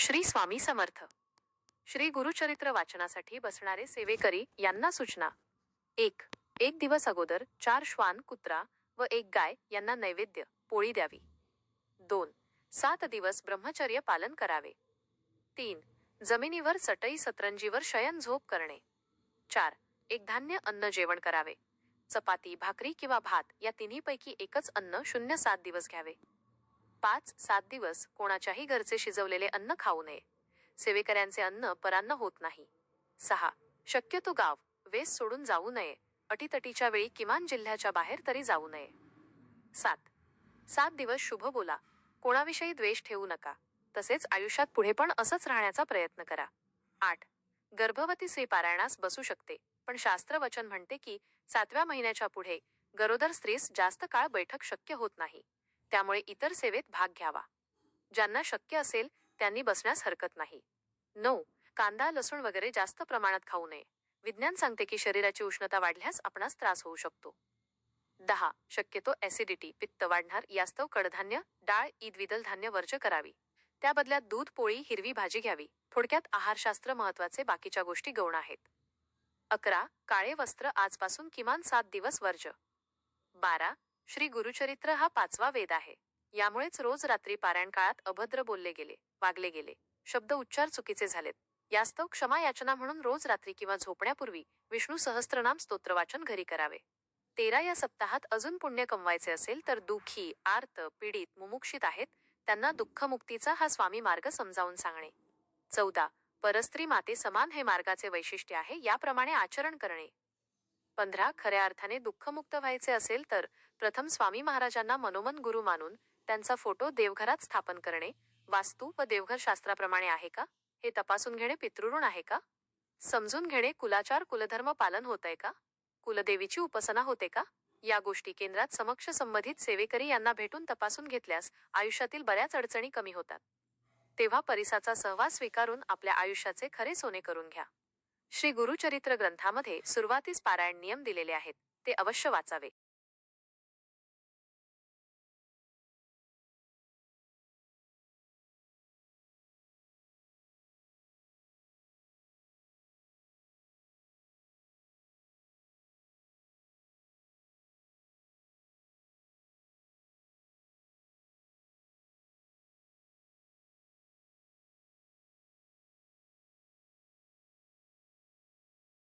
श्री स्वामी समर्थ. श्री गुरुचरित्र वाचनासाठी बसणारे सेवेकरी यांना सूचना. एक एक दिवस अगोदर चार श्वान कुत्रा व एक गाय यांना नैवेद्य पोळी द्यावी. दोन सात दिवस ब्रह्मचर्य पालन करावे. तीन जमिनीवर चटई सतरंजीवर शयन झोप करणे. चार एक धान्य अन्न जेवण करावे. चपाती भाकरी किंवा भात या तिन्हीपैकी एकच अन्न शून्य सात दिवस घ्यावे. पाच सात दिवस कोणाच्याही घरचे शिजवलेले अन्न खाऊ नये. सेवेकऱ्यांचे अन्न परान्न होत नाही. सहा. शक्यतो गाव वेस सोडून जाऊ नये. अटीतटीच्या वेळी किमान जिल्ह्याच्या बाहेर तरी जाऊ नये. सात. सात दिवस शुभ बोला. कोणाविषयी द्वेष ठेवू नका. तसेच आयुष्यात पुढे पण असंच राहण्याचा प्रयत्न करा. आठ. गर्भवती स्त्री पारायणास बसू शकते पण शास्त्र वचन म्हणते की सातव्या महिन्याच्या पुढे गरोदर स्त्रीस जास्त काळ बैठक शक्य होत नाही. त्यामुळे इतर सेवेत भाग घ्यावा. ज्यांना शक्य असेल त्यांनी बसण्यास हरकत नाही. नऊ. कांदा लसूण वगैरे जास्त प्रमाणात खाऊ नये. विज्ञान सांगते की शरीराची उष्णता वाढल्यास आपणास त्रास होऊ शकतो. दहा. शक्यतो ऍसिडिटी पित्त वाढणार यास्तव कडधान्य डाळ ईद विदल धान्य वर्ज करावी. त्या बदल्यात दूध पोळी हिरवी भाजी घ्यावी. थोडक्यात आहारशास्त्र महत्त्वाचे बाकीच्या गोष्टी गौण आहेत. अकरा. काळे वस्त्र आजपासून किमान सात दिवस वर्ज. बारा. श्री गुरुचरित्र हा पाचवा वेद आहे. यामुळेच रोज रात्री पारायण काळात अभद्र बोलले गेले वागले गेले. शब्द उच्चार चुकीचे झालेत. यास्तव क्षमा याचना म्हणून रोज रात्री किंवा झोपण्यापूर्वी विष्णू सहस्त्रनाम स्तोत्रवाचन घरी करावे. तेरा या सप्ताहात अजून पुण्य कमवायचे असेल तर दुःखी आर्त पीडित मुमुक्षित आहेत. त्यांना दुःखमुक्तीचा हा स्वामी मार्ग समजावून सांगणे. चौदा. परस्त्री माते समान हे मार्गाचे वैशिष्ट्य आहे याप्रमाणे आचरण करणे. पंधरा खऱ्या अर्थाने दुःखमुक्त व्हायचे असेल तर प्रथम स्वामी महाराजांना मनोमन गुरु मानून त्यांचा फोटो देवघरात स्थापन करणे वास्तू व देवघर शास्त्राप्रमाणे आहे का? हे तपासून घेणे पितृऋण आहे का? समजून घेणे कुलाचार कुलधर्म पालन होतंय का? कुलदेवीची उपासना होते का? या गोष्टी केंद्रात समक्ष संबंधित सेवेकरी यांना भेटून तपासून घेतल्यास आयुष्यातील बऱ्याच अडचणी कमी होतात. तेव्हा परिसाचा सहवास स्वीकारून आपल्या आयुष्याचे खरे सोने करून घ्या. श्री गुरुचरित्र ग्रंथामध्ये सुरुवातीस पारायण नियम दिलेले आहेत ते अवश्य वाचावे.